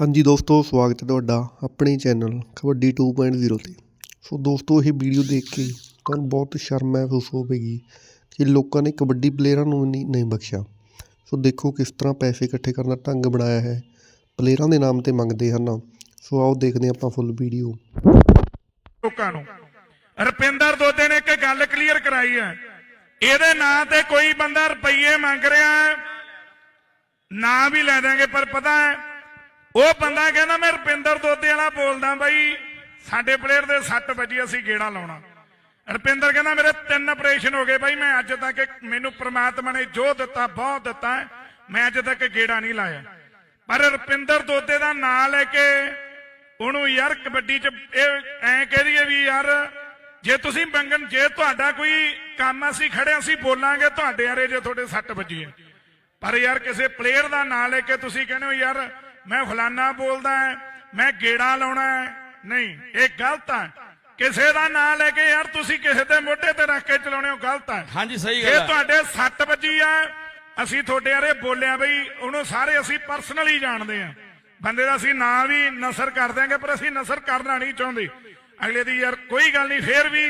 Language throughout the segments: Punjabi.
ਹਾਂਜੀ ਦੋਸਤੋ, ਸਵਾਗਤ ਹੈ ਤੁਹਾਡਾ ਆਪਣੇ ਚੈਨਲ ਕਬੱਡੀ 2.0 ਤੇ। ਸੋ ਦੋਸਤੋ, ਇਹ ਵੀਡੀਓ ਦੇਖ ਕੇ ਤੁਹਾਨੂੰ ਬਹੁਤ ਸ਼ਰਮ ਮਹਿਸੂਸ ਹੋਵੇਗੀ ਕਿ ਲੋਕਾਂ ਨੇ ਕਬੱਡੀ ਪਲੇਅਰਾਂ ਨੂੰ ਨਹੀਂ ਨਹੀਂ ਬਖਸ਼ਿਆ। ਸੋ ਦੇਖੋ ਕਿਸ ਤਰ੍ਹਾਂ ਪੈਸੇ ਇਕੱਠੇ ਕਰਨ ਦਾ ਢੰਗ ਬਣਾਇਆ ਹੈ। ਪਲੇਅਰਾਂ ਦੇ ਨਾਮ ਤੇ ਮੰਗਦੇ ਹਨ। ਸੋ ਆਓ ਦੇਖਦੇ ਹਾਂ ਆਪਾਂ ਫੁੱਲ ਵੀਡੀਓ ਲੋਕਾਂ ਨੂੰ। ਰੁਪਿੰਦਰ ਦੋਦੇ ਨੇ ਇੱਕ ਗੱਲ ਕਲੀਅਰ ਕਰਾਈ ਹੈ। ਇਹਦੇ ਨਾਂ ਤੇ ਕੋਈ ਬੰਦਾ ਰੁਪਈਏ ਮੰਗ ਰਿਹਾ ਹੈ, ਨਾਂ ਵੀ ਲੈ ਦਾਂਗੇ ਪਰ ਪਤਾ ਹੈ ਉਹ ਬੰਦਾ ਕਹਿੰਦਾ, ਮੈਂ ਰੁਪਿੰਦਰ ਦੋਤੇ ਵਾਲਾ ਬੋਲਦਾ ਬਾਈ। ਸਾਡੇ ਪਲੇਅਰ ਦੇ ਸੱਟ ਵੱਜੀ ਅਸੀਂ ਗੇੜਾ ਲਾਉਣਾ। ਰੁਪਿੰਦਰ ਕਹਿੰਦਾ, ਮੇਰੇ ਤਿੰਨ ਆਪਰੇਸ਼ਨ ਹੋ ਗਏ ਬਾਈ। ਮੈਂ ਅੱਜ ਤੱਕ ਮੈਨੂੰ ਪ੍ਰਮਾਤਮਾ ਨੇ ਜੋ ਦਿੱਤਾ, ਬਹੁਤ ਦਿੱਤਾ ਮੈਂ ਅੱਜ ਤੱਕ ਗੇੜਾ ਨਹੀਂ ਲਾਇਆ। ਪਰ ਰੁਪਿੰਦਰ ਦੋਤੇ ਦਾ ਨਾਂ ਲੈ ਕੇ ਉਹਨੂੰ ਯਾਰ ਕਬੱਡੀ 'ਚ ਇਹ ਐਂ ਕਹਿ ਦਈਏ ਵੀ ਯਾਰ, ਜੇ ਤੁਸੀਂ ਮੰਗਣ, ਜੇ ਤੁਹਾਡਾ ਕੋਈ ਕੰਮ ਅਸੀਂ ਖੜੇ ਅਸੀਂ ਬੋਲਾਂਗੇ ਤੁਹਾਡੇ ਆਰੇ ਜੇ ਤੁਹਾਡੇ ਸੱਟ ਵੱਜੀ। ਪਰ ਯਾਰ ਕਿਸੇ ਪਲੇਅਰ ਦਾ ਨਾਂ ਲੈ ਕੇ ਤੁਸੀਂ ਕਹਿੰਦੇ ਹੋ, ਯਾਰ ਮੈਂ ਫਲਾਨਾ ਬੋਲਦਾ ਮੈਂ ਗੇੜਾ ਲਾਉਣਾ। ਨਹੀਂ ਇਹ ਗਲਤ ਹੈ ਕਿਸੇ ਦਾ ਨਾਂ ਲੈ ਕੇ ਯਾਰ ਤੁਸੀਂ ਕਿਸੇ ਦੇ ਮੋਢੇ ਤੇ ਰੱਖ ਕੇ ਚਲਾਉਣੇ ਹੋ ਗਲਤ ਹੈ ਹਾਂਜੀ ਸਹੀ ਗੱਲ ਇਹ ਤੁਹਾਡੇ ਸੱਟ ਵੱਜੀ ਆ ਅਸੀਂ ਤੁਹਾਡੇ ਆਰੇ ਬੋਲਿਆ ਬਈ ਉਹਨੂੰ ਸਾਰੇ ਅਸੀਂ ਪਰਸਨਲੀ ਜਾਣਦੇ ਆ। ਬੰਦੇ ਦਾ ਅਸੀਂ ਨਾਂ ਵੀ ਨਸਰ ਕਰ ਦਿਆਂਗੇ ਪਰ ਅਸੀਂ ਨਸਰ ਕਰਨਾ ਨਹੀਂ ਚਾਹੁੰਦੇ। ਅਗਲੇ ਦੀ ਯਾਰ ਕੋਈ ਗੱਲ ਨਹੀਂ ਫੇਰ ਵੀ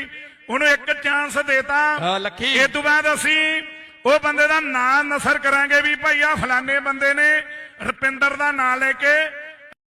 ਉਹਨੂੰ ਇੱਕ ਚਾਂਸ ਦੇਤਾ। ਇਹ ਤੋਂ ਬਾਅਦ ਅਸੀਂ ਉਹ ਬੰਦੇ ਦਾ ਨਾਂ ਨਸਰ ਕਰਾਂਗੇ ਵੀ ਭਾਈ ਆ ਫਲਾਣੇ ਬੰਦੇ ਨੇ ਰੁਪਿੰਦਰ ਦਾ ਨਾਂ ਲੈ ਕੇ